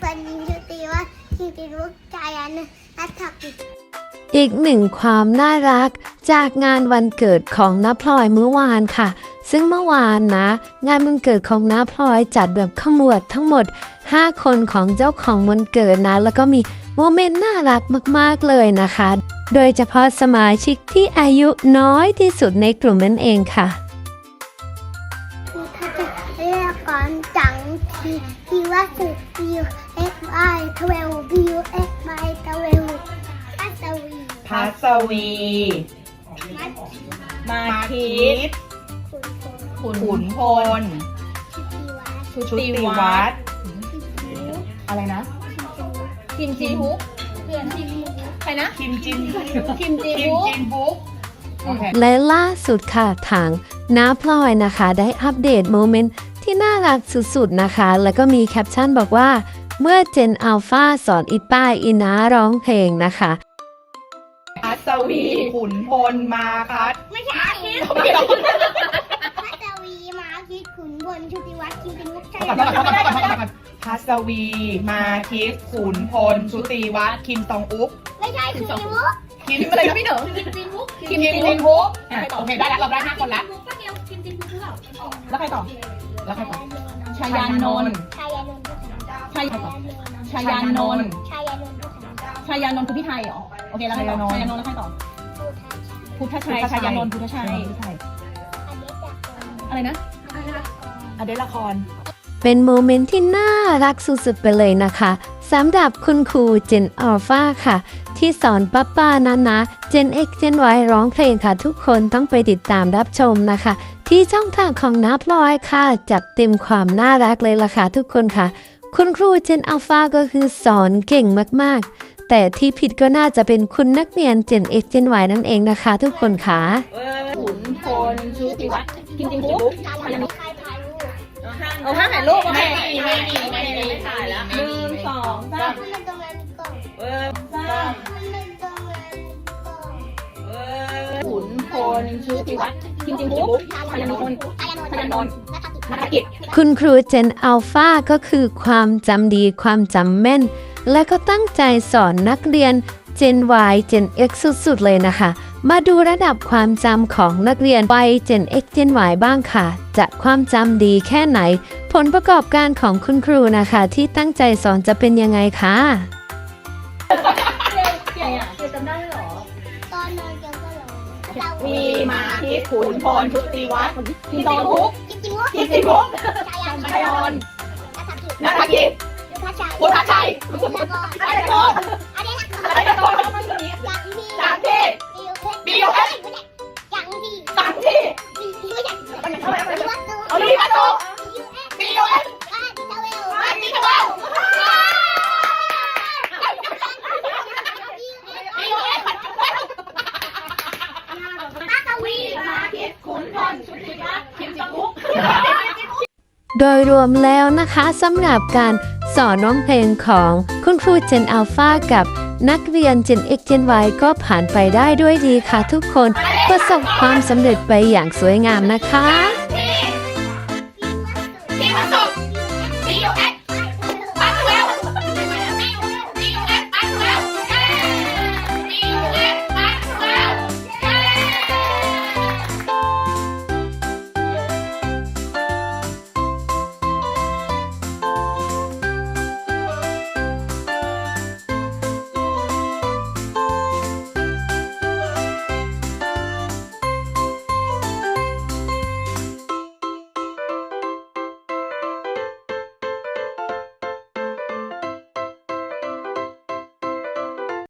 ฟันยิงชุติว่าที่เป็นลูกชายอันนัทธักกิจอีกหนึ่งความน่ารักจากงานวันเกิดของน้าพลอยเมื่อวานค่ะ ซึ่งเมื่อวานนะ งานวันเกิดของน้าพลอยจัดแบบขมวดทั้งหมด 5 คนของเจ้าของวันเกิดนะ แล้วก็มีโมเมนต์น่ารักมากๆเลยนะคะ โดยเฉพาะสมาชิกที่อายุน้อยที่สุดในกลุ่มนั่นเองค่ะ ทีว่าสุดวิวเอ็กไอทเวลวิวเอ็กไอทเวลอัศวีพัสวี มัดมาทิตคุณโฟขุนพลชุติวัฒน์ชุติวัฒน์ชิมูอะไรนะคิมจีฮุกเพื่อนที่ใครนะ คิมจินคิมจีคิมฮุกจินบุ๊ก โอเค และล่าสุดค่ะทาง น้าพลอยนะคะได้อัปเดตโมเมนต์ที่น่ารักสุดๆนะคะ แล้วก็มีแคปชั่นบอกว่า เมื่อเจนอัลฟาสอนอีป้าอีนาร้องเพลงนะคะพัสวีขุนพลมาคัสไม่ใช่ไม่หรอกมัสวีมาคิดขุนบนชุติวัฒน์คิดเป็นลูกชายพัสวีมาทิตขุนพลชุติวัฒน์คิมซองอุ๊กไม่ใช่คือจิมุก คิมอะไรนะพี่เหนอคิมจีฮุกคิมจินบุ๊กอะโอเคได้แล้วเราได้ห้าคนแล้วป้าเกียวคิมจีฮุกหรือเปล่าแล้วใครต่อ แล้วใครต่อ ชายานนท์ชายานนท์ชายชายานนท์ชายานนท์ชายานนท์คือพี่ไทยเหรอ โอเคแล้วใครต่อ ชายานนท์แล้วใครต่อ พุทธชัย ชายานนท์พุทธชัย อะไรนะอเดลละคร เป็นโมเมนต์ที่น่ารักสุดๆไปเลยนะคะสำหรับคุณครูเจนอัลฟาค่ะ ที่สอนป้าป้านานะเจน X เจน Y ร้องเพลงค่ะ ทุกคนต้องไปติดตามรับชมนะคะ ที่ช่องทางของนับลอยค่ะ จัดเต็มความน่ารักเลยล่ะค่ะทุกคนค่ะ คุณครูเจนอัลฟาก็คือสอนเก่งมากๆ แต่ที่ผิดก็น่าจะเป็นคุณนักเรียนเจน X เจน Y นั่นเองนะคะ ทุกคนค่ะขุนพลชุติวัฒน์คิมจีฮุก รถ่ายรูปเอาห้าถ่ายรูปโอเคไม่มีไม่มีไม่มีไม่ถ่ายแล้วหนึ่งสองสามมันตรงนั้นก่อนเออสามมันตรงนั้นก่อนเออขุนพลชุติวัฒน์คิมจีฮุกชายานนท์ชายานนท์ชายานนท์นัทกิจนักกิจคุณครูเจนอัลฟาก็คือความจำดีความจำแม่น และก็ตั้งใจสอนนักเรียนเจน Y เจน X สุดๆเลยนะคะ มาดูระดับความจำของนักเรียนวัย Gen X Gen Y บ้างค่ะ จะความจำดีแค่ไหน ผลประกอบการของคุณครูนะคะ ที่ตั้งใจสอนจะเป็นยังไงคะใครอะจำได้เหรอตอนนอนยังก็ร้องเรามีมาทิตขุนพลชุติวัฒน์คิมจองฮุกกินจิมุก พลชุติวัฒน์คิมจองบุ๊กโดยรวมแล้วนะคะสำหรับการสอนร้องเพลงของคุณครูเจนอัลฟากับนักเรียนเจน X เจน Y ก็ผ่านไปได้ด้วยดีค่ะทุกคน ประสบความสำเร็จไปอย่างสวยงามนะคะ